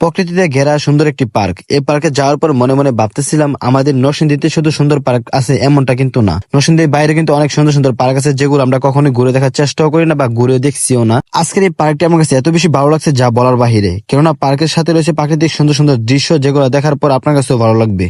প্রকৃতিতে ঘেরা সুন্দর একটি পার্ক। এই পার্কে যাওয়ার পর মনে মনে ভাবতেছিলাম, আমাদের নরসিংদীতে শুধু সুন্দর পার্ক আছে এমনটা কিন্তু না। নরসিংদীর বাইরে কিন্তু অনেক সুন্দর সুন্দর পার্ক আছে, যেগুলো আমরা কখনোই ঘুরে দেখার চেষ্টাও করি না বা ঘুরে দেখছিও না। আজকের এই পার্কটি আমার কাছে এত বেশি ভালো লাগছে যা বলার বাহিরে। কেননা পার্কের সাথে রয়েছে প্রাকৃতিক সুন্দর সুন্দর দৃশ্য, যেগুলো দেখার পর আপনার কাছেও ভালো লাগবে।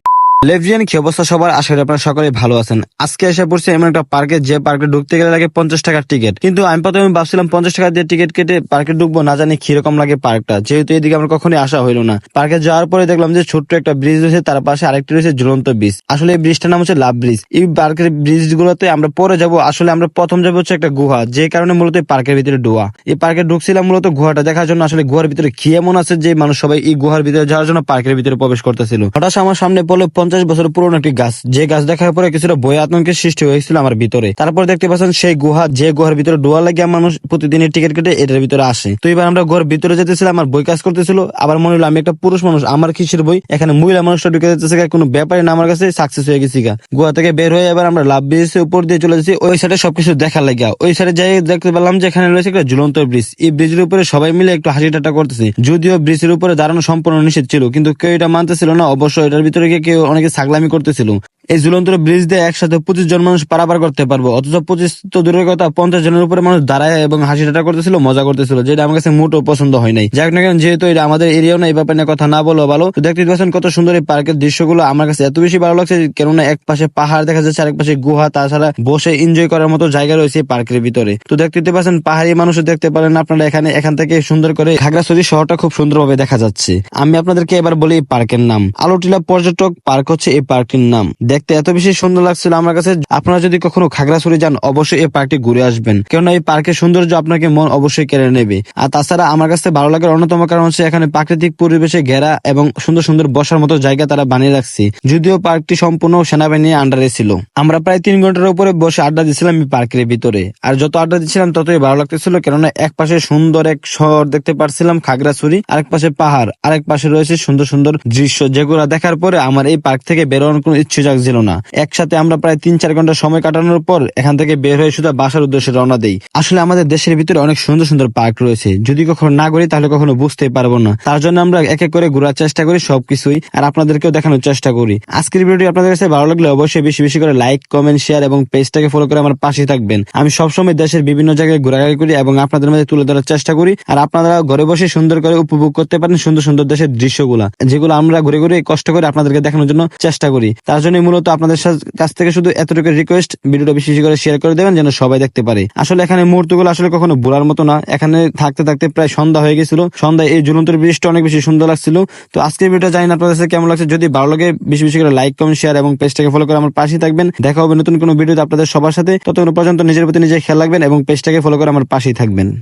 লেভিয়ান কি অবস্থা সবার? আশা করি আপনারা সকলে ভালো আছেন। আজকে এসে পড়ছে এমন একটা পার্কে, যে পার্কে ঢুকতে গেলে লাগে পঞ্চাশ টাকার টিকিট। কিন্তু আমি প্রথমে ভাবছিলাম পঞ্চাশ টাকা দিয়ে টিকিট কেটে পার্কে ঢুকবো, না জানি কীরকম লাগে পার্কটা। যেহেতু এদিকে আমার কখনোই আসা হইল না। পার্কে যাওয়ার পরে দেখলাম যে ছোট্ট একটা ব্রিজ রয়েছে, তার পাশে আরেকটি রয়েছে ঝুলন্ত ব্রিজ। আসলে এই ব্রিজটার নাম হচ্ছে লাভ ব্রিজ। এই পার্কের ব্রিজ গুলোতে আমরা পরে যাব, আসলে আমরা প্রথম যাব হচ্ছে একটা গুহা, যে কারণে মূলত পার্কের ভিতরে ডোয়া। এই পার্কে ঢুকছিলাম মূলত গুহাটা দেখার জন্য, আসলে গুহার ভিতরে কি এমন আছে যে মানুষ সবাই এই গুহার ভিতরে যাওয়ার জন্য পার্কের ভিতরে প্রবেশ করতেছিল। হঠাৎ আমার সামনে পড়ল পঞ্চাশ বছর পুরনো একটি গাছ। যে গাছ দেখার পরে কিছুটা বই আতঙ্কের সৃষ্টি হয়েছিল আমার ভিতরে। তারপর দেখতে পাচ্ছেন সেই গুহা যে গুহার ভিতরে ডোয়া লাগে মানুষ প্রতিদিনের টিকিট কেটে এটার ভিতরে আসে। তো এবার আমরা গুহার ভিতরে যেতেছিলাম আমার বই কাজ করতেছিল। আবার মনে হলো আমি একটা পুরুষ মানুষ আমার কিসের বই? এখানে মহিলা মানুষটা ঢুকে যেতেছে গা, কোনো ব্যাপারে না আমার কাছে সাকসেস হয়ে গেছি গা। গুহা থেকে বের হয়ে এবার আমরা লাভ ব্রিজের উপর দিয়ে চলে যাচ্ছি ওই সাইডে সবকিছু দেখার লাগিয়া। ওই সাইডে যাই দেখতে পেলাম যে এখানে রয়েছে একটা ঝুলন্ত ব্রিজ। এই ব্রিজের উপরে সবাই মিলে একটু হাসি ঠাট্টা করতেছে। যদিও ব্রিজের উপরে দাঁড়ানো সম্পূর্ণ নিষেধ ছিল কিন্তু কেউ এটা মানতেছিল না। অবশ্য এটার ভিতরে গিয়ে কেউ অনেকে ছাগলামি করতেছিল এই ঝুলন্ত ব্রিজ দিয়ে একসাথে পঁচিশ জন মানুষ পারাপার করতে পারব। অথচ পঁচিশ তো দূরের কথা, পঞ্চাশ জনের উপরে মানুষ দাঁড়ায় এবং হাসি ঠাট্টা করতেছিল, মজা করতেছিল, যেটা আমার কাছে মোটেও পছন্দ হয় নাই। যাক না কেন, যেহেতু এটা আমাদের এরিয়াও না এই ব্যাপারে কথা না বলো ভালো। তো দেখতে পাচ্ছেন কত সুন্দর এই পার্কের দৃশ্যগুলো, আমার কাছে এত বেশি ভালো লাগছে, কেননা এক পাশে পাহাড় দেখা যাচ্ছে, আরেক পাশে গুহা, তাছাড়া বসে এনজয় করার মতো জায়গা রয়েছে পার্কের ভিতরে। তো দেখতে পাচ্ছেন, পাহাড়ি মানুষও দেখতে পারেন আপনারা এখানে, এখান থেকে সুন্দর করে খাগড়াছড়ি শহরটা খুব সুন্দরভাবে দেখা যাচ্ছে। আমি আপনাদেরকে এবার বলি এই পার্কের নাম। আলোটিলা পর্যটক পার্ক হচ্ছে এই পার্কটির নাম। দেখতে এত বেশি সুন্দর লাগছিল আমার কাছে। আপনারা যদি কখনো খাগড়াছড়ি যান, অবশ্যই এই পার্কটি ঘুরে আসবেন। কেননা এই পার্কের সৌন্দর্য আপনাকে মন অবশ্যই কেড়ে নেবে। আর তাছাড়া আমার কাছে ভালো লাগার অন্যতম কারণ হচ্ছে এখানে প্রাকৃতিক পরিবেশে ঘেরা এবং সুন্দর সুন্দর বসার মতো জায়গা তারা বানিয়ে রাখছে। যদিও পার্কটি সম্পূর্ণ সেনাবাহিনীর আন্ডারে ছিল। আমরা প্রায় তিন ঘণ্টার উপরে বসে আড্ডা দিচ্ছিলাম এই পার্কের ভিতরে। আর যত আড্ডা দিচ্ছিলাম ততই ভালো লাগতেছিল, কেননা এক পাশে সুন্দর এক শহর দেখতে পারছিলাম খাগড়াছড়ি, আরেক পাশে পাহাড়, আরেক পাশে রয়েছে সুন্দর সুন্দর দৃশ্য যেগুলো দেখার পরে আমার এই পার্ক থেকে বেরোনোর কোনো ইচ্ছে জাগছিল না। একসাথে আমরা প্রায় তিন চার ঘণ্টা সময় কাটানোর পর এখান থেকে বের হয়ে শুধু বাসার উদ্দেশ্যে রওনা দেই। আসলে আমাদের দেশের ভিতরে অনেক সুন্দর সুন্দর পার্ক রয়েছে। যদি কখনো না করি তাহলে কখনো বুঝতেই পারব না। তার জন্য আমরা এক এক করে ঘোরার চেষ্টা করি সবকিছুই, আর আপনাদেরকেও দেখানোর চেষ্টা করি। আজকের ভিডিওটি আপনাদের কাছে ভালো লাগলে অবশ্যই বেশি বেশি করে লাইক, কমেন্ট, শেয়ার এবং পেজটাকে ফলো করে আমার পাশে থাকবেন। আমি সবসময় দেশের বিভিন্ন জায়গায় ঘোরাঘুরি করি এবং আপনাদের মধ্যে তুলে ধরার চেষ্টা করি, আর আপনারা ঘরে বসে সুন্দর করে উপভোগ করতে পারেন সুন্দর সুন্দর দেশের দৃশ্যগুলা, যেগুলো আমরা ঘুরে ঘুরে কষ্ট করে আপনাদেরকে দেখানোর জন্য চেষ্টা করি। তার জন্য মূলত আপনাদের সা- কাছ থেকে শুধু এতটুকু রিকোয়েস্ট ভিডিওটা বেশি করে শেয়ার করে দেবেন যেন সবাই দেখতে পারে। আসলে এখানে মুহূর্তগুলো আসলে কখনো ভোলার মতো না। এখানে থাকতে থাকতে প্রায় সন্ধ্যা হয়ে গেছিল। সন্ধ্যায় এই ঝুলন্ত ব্রিজটা অনেক বেশি সুন্দর লাগছিল। তো আজকের ভিডিওটা জানি আপনাদের কাছে কেমন লাগছে। যদি ভালো লাগে, বেশি বেশি করে লাইক কমেন্ট শেয়ার এবং পেজটাকে ফলো করে আমার পাশে থাকবেন। দেখা হবে নতুন কোনো ভিডিওতে আপনাদের সবার সাথে। ততক্ষণ পর্যন্ত নিজের প্রতি নিজে খেয়াল রাখবেন এবং পেজটাকে ফলো করে আমার পাশেই থাকবেন।